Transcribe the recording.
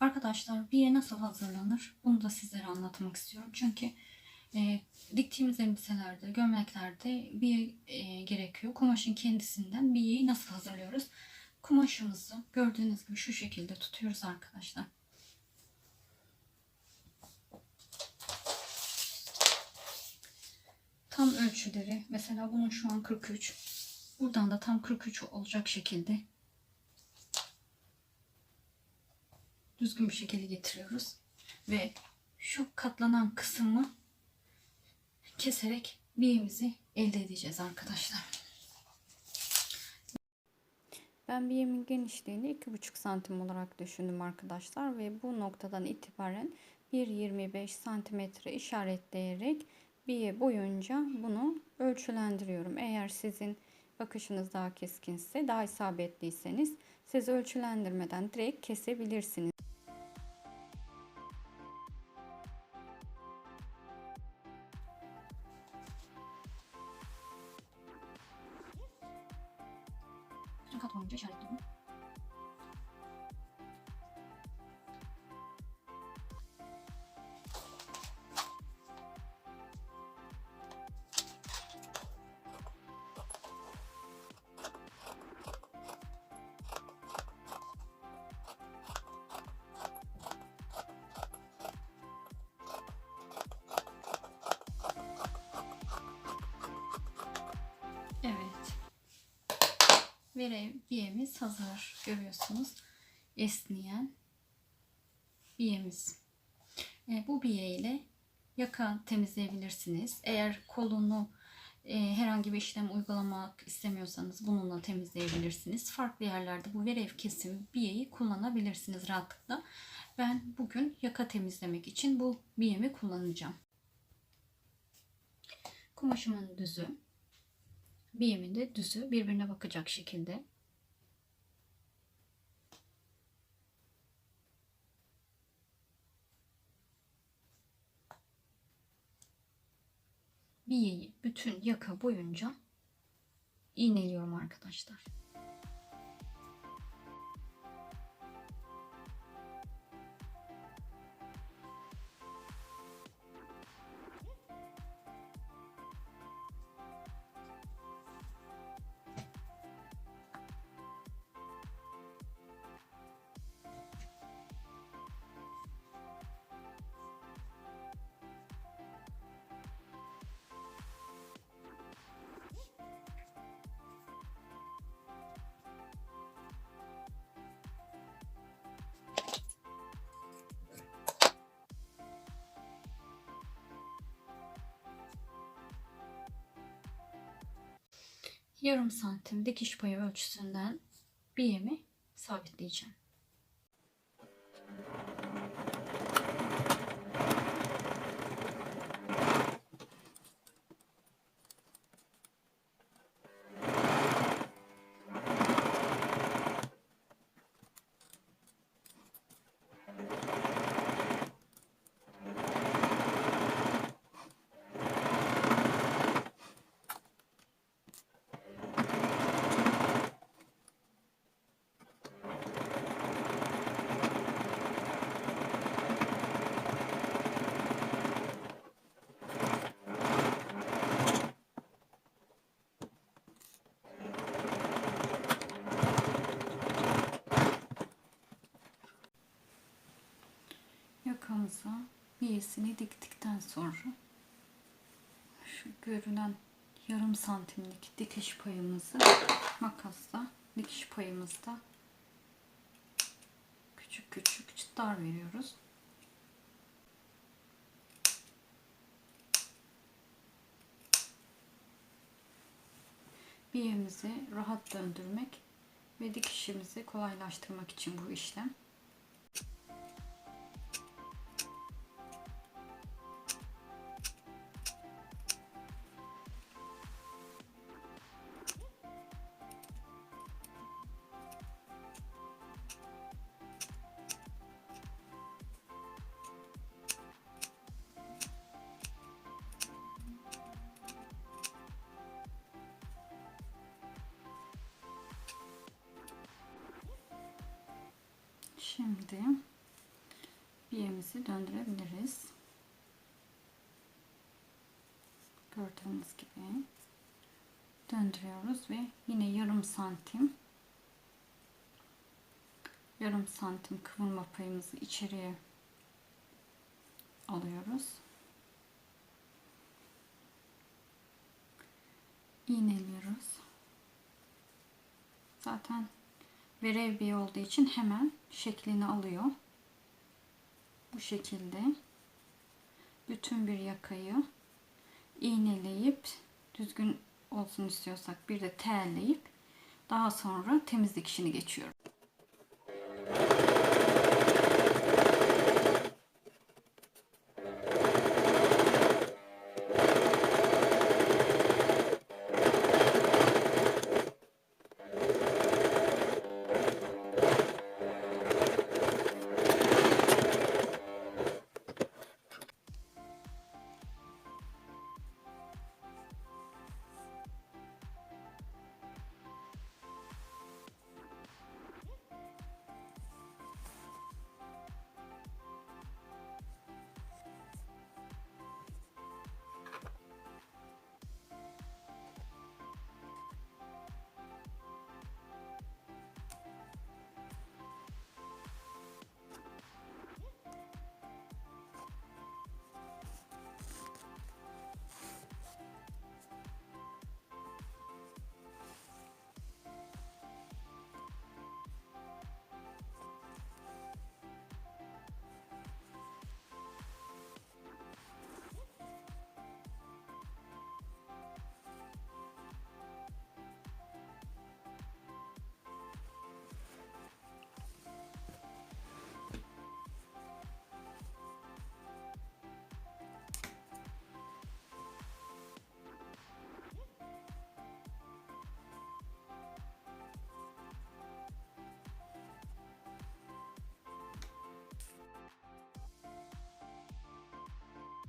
Arkadaşlar biye nasıl hazırlanır? Bunu da sizlere anlatmak istiyorum. Çünkü e, diktiğimiz elbiselerde, gömleklerde biye e, gerekiyor. Kumaşın kendisinden biyeyi nasıl hazırlıyoruz? Kumaşımızı gördüğünüz gibi şu şekilde tutuyoruz arkadaşlar. Tam ölçüleri mesela bunun şu an 43. Buradan da tam 43 olacak şekilde düzgün bir şekilde getiriyoruz. Ve şu katlanan kısmı keserek biyemizi elde edeceğiz arkadaşlar. Ben biyemin genişliğini 2,5 santim olarak düşündüm arkadaşlar ve bu noktadan itibaren 1.25 santimetre işaretleyerek biye boyunca bunu ölçülendiriyorum. Eğer sizin bakışınız daha keskinse, daha isabetliyseniz siz ölçülendirmeden direkt kesebilirsiniz. Bütün kat boyunca işaretliyorum. Evet. Verev biyemiz hazır. Görüyorsunuz. Esneyen biyemiz. E, bu biye ile yaka temizleyebilirsiniz. Eğer kolunu e, herhangi bir işlem uygulamak istemiyorsanız bununla temizleyebilirsiniz. Farklı yerlerde bu verev kesim biyeyi kullanabilirsiniz rahatlıkla. Ben bugün yaka temizlemek için bu biyemi kullanacağım. Kumaşımın düzü, biyemin de düzü birbirine bakacak şekilde. Biyeyi bütün yaka boyunca iğneliyorum arkadaşlar. Yarım santim dikiş payı ölçüsünden biyemi sabitleyeceğim. Biyesini diktikten sonra şu görünen yarım santimlik dikiş payımızı makasla dikiş payımızda küçük küçük çıtlar veriyoruz. Biyemizi rahat döndürmek ve dikişimizi kolaylaştırmak için bu işlem. Şimdi biyemizi döndürebiliriz. Gördüğünüz gibi döndürüyoruz ve yine yarım santim yarım santim kıvırma payımızı içeriye alıyoruz. iğneliyoruz. Zaten verev bir olduğu için hemen şeklini alıyor. Bu şekilde bütün bir yakayı iğneleyip düzgün olsun istiyorsak bir de telleyip daha sonra temizlik işini geçiyorum.